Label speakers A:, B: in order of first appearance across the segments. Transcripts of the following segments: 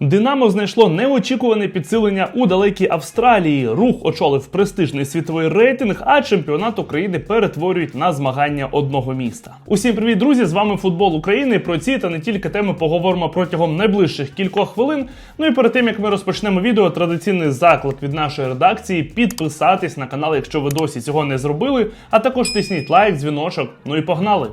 A: Динамо знайшло неочікуване підсилення у далекій Австралії. Рух очолив престижний світовий рейтинг, а чемпіонат України перетворюють на змагання одного міста. Усім привіт, друзі! З вами футбол України. Про ці та не тільки теми поговоримо протягом найближчих кількох хвилин. Ну і перед тим як ми розпочнемо відео, традиційний заклик від нашої редакції підписатись на канал, якщо ви досі цього не зробили. А також тисніть лайк, дзвіночок. Ну і погнали!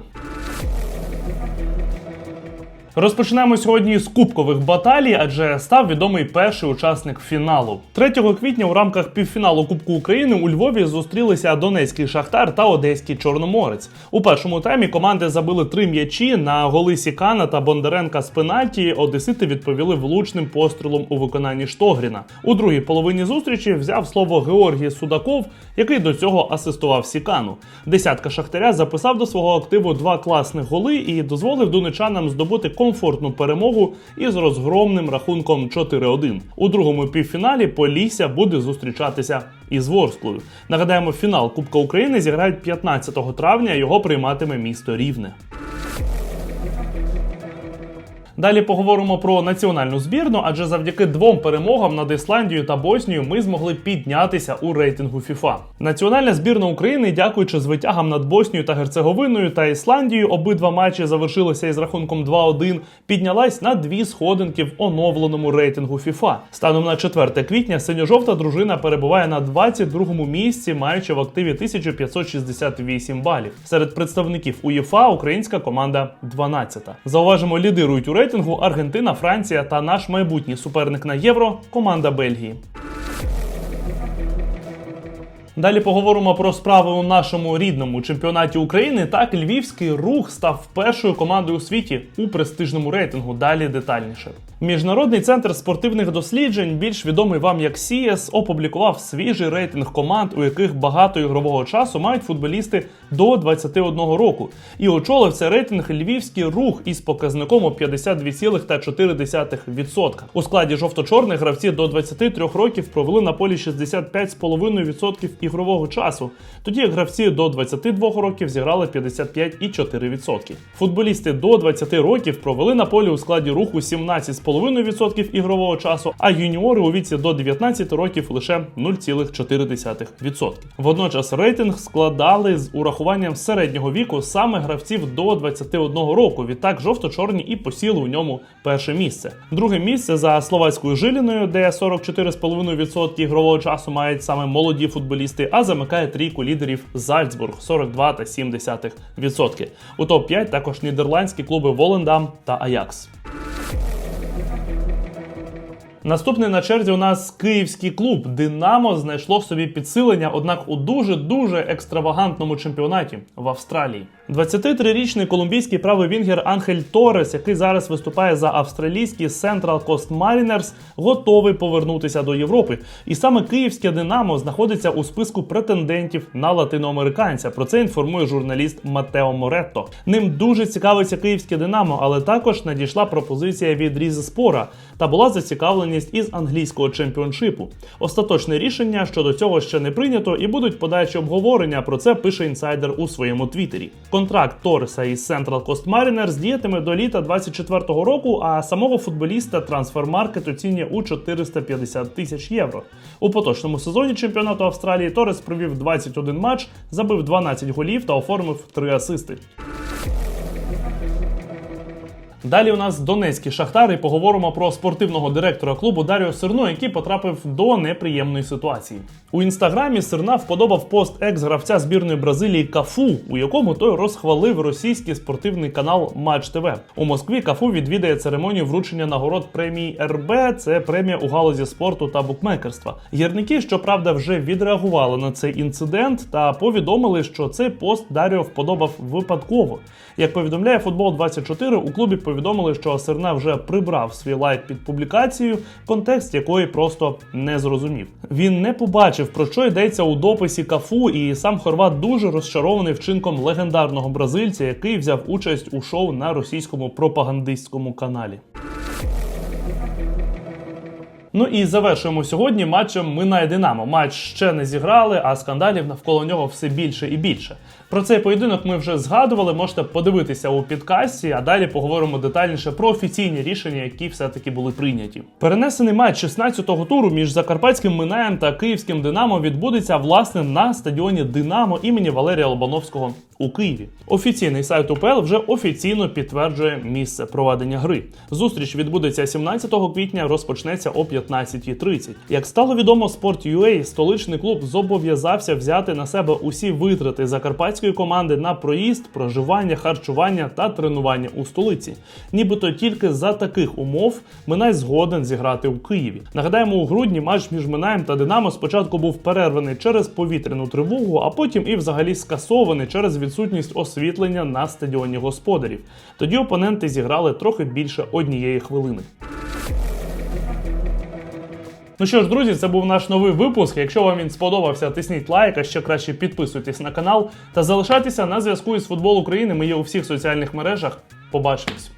A: Розпочнемо сьогодні з кубкових баталій, адже став відомий перший учасник фіналу. 3 квітня у рамках півфіналу Кубку України у Львові зустрілися Донецький Шахтар та Одеський Чорноморець. У першому таймі команди забили три м'ячі на голи Сікана та Бондаренка з пенальті. Одесити відповіли влучним пострілом у виконанні Штогріна. У другій половині зустрічі взяв слово Георгій Судаков, який до цього асистував Сікану. Десятка Шахтаря записав до свого активу два класних голи і дозволив донечанам здобути комфортну перемогу із розгромним рахунком 4-1. У другому півфіналі Полісся буде зустрічатися із Ворсклою. Нагадаємо, фінал Кубка України зіграють 15 травня. Його прийматиме місто Рівне. Далі поговоримо про національну збірну, адже завдяки двом перемогам над Ісландією та Боснією ми змогли піднятися у рейтингу FIFA. Національна збірна України, дякуючи звитягам над Боснією та Герцеговиною та Ісландією, обидва матчі завершилися із рахунком 2-1, піднялась на дві сходинки в оновленому рейтингу FIFA. Станом на 4 квітня синьо-жовта дружина перебуває на 22-му місці, маючи в активі 1568 балів. Серед представників УЄФА українська команда 12-та. Зауважимо, лідирують у рейтингу Аргентина, Франція та наш майбутній суперник на євро команда Бельгії. Далі поговоримо про справи у нашому рідному чемпіонаті України. Так, львівський рух став першою командою у світі у престижному рейтингу. Далі детальніше. Міжнародний центр спортивних досліджень, більш відомий вам як СІЕС, опублікував свіжий рейтинг команд, у яких багато ігрового часу мають футболісти до 21 року. І очолив цей рейтинг львівський рух із показником у 52,4%. У складі жовто-чорних гравці до 23 років провели на полі 65,5% ігрового часу, тоді як гравці до 22 років зіграли 55,4%. Футболісти до 20 років провели на полі у складі руху 17,5% ігрового часу, а юніори у віці до 19 років лише 0,4%. Водночас рейтинг складали з урахуванням середнього віку саме гравців до 21 року. Відтак жовто-чорні і посіли у ньому перше місце. Друге місце за словацькою жиліною, де 44,5% ігрового часу мають саме молоді футболісти, а замикає трійку лідерів Зальцбург 42,7%. У топ-5 також нідерландські клуби Волендам та Аякс. Наступний на черзі у нас київський клуб Динамо знайшло собі підсилення, однак у дуже дуже екстравагантному чемпіонаті в Австралії. 23-річний колумбійський правий вінгер Анхель Торес, який зараз виступає за австралійський Central Coast Mariners, готовий повернутися до Європи. І саме київське Динамо знаходиться у списку претендентів на латиноамериканця. Про це інформує журналіст Матео Моретто. Ним дуже цікавиться київське Динамо, але також надійшла пропозиція від Різ Спора та була зацікавленість із англійського чемпіоншипу. Остаточне рішення щодо цього ще не прийнято і будуть подальші обговорення. Про це пише інсайдер у своєму твіттері. Контракт Торреса із Central Coast Mariners діятиме до літа 24-го року, а самого футболіста трансфермаркет оцінює у 450 тисяч євро. У поточному сезоні чемпіонату Австралії Торрес провів 21 матч, забив 12 голів та оформив 3 асисти. Далі у нас Донецький Шахтар і поговоримо про спортивного директора клубу Даріо Сирно, який потрапив до неприємної ситуації. У інстаграмі Сирна вподобав пост екс-гравця збірної Бразилії Кафу, у якому той розхвалив російський спортивний канал Матч ТВ. У Москві Кафу відвідає церемонію вручення нагород премії РБ. Це премія у галузі спорту та букмекерства. Гірники, щоправда, вже відреагували на цей інцидент та повідомили, що цей пост Даріо вподобав випадково. Як повідомляє футбол 24 у клубі повідомили, що Серна вже прибрав свій лайк під публікацією, контекст якої просто не зрозумів. Він не побачив про що йдеться у дописі Кафу, і сам Хорват дуже розчарований вчинком легендарного бразильця, який взяв участь у шоу на російському пропагандистському каналі. Ну і завершуємо сьогодні матчем Минай Динамо. Матч ще не зіграли, а скандалів навколо нього все більше і більше. Про цей поєдинок ми вже згадували. Можете подивитися у підкасті, а далі поговоримо детальніше про офіційні рішення, які все-таки були прийняті. Перенесений матч 16-го туру між закарпатським Минаєм та київським Динамо відбудеться власне на стадіоні Динамо імені Валерія Лобановського у Києві. Офіційний сайт УПЛ вже офіційно підтверджує місце проведення гри. Зустріч відбудеться 17 квітня, розпочнеться о 15.30. Як стало відомо, Sport.ua, столичний клуб зобов'язався взяти на себе усі витрати закарпатської команди на проїзд, проживання, харчування та тренування у столиці. Нібито тільки за таких умов Минай згоден зіграти у Києві. Нагадаємо, у грудні матч між Минаєм та Динамо спочатку був перерваний через повітряну тривогу, а потім і взагалі скасований через відсутність освітлення на стадіоні господарів. Тоді опоненти зіграли трохи більше однієї хвилини. Ну що ж, друзі, це був наш новий випуск. Якщо вам він сподобався, тисніть лайк, а ще краще підписуйтесь на канал та залишайтеся на зв'язку із футбол України. Ми є у всіх соціальних мережах. Побачимось.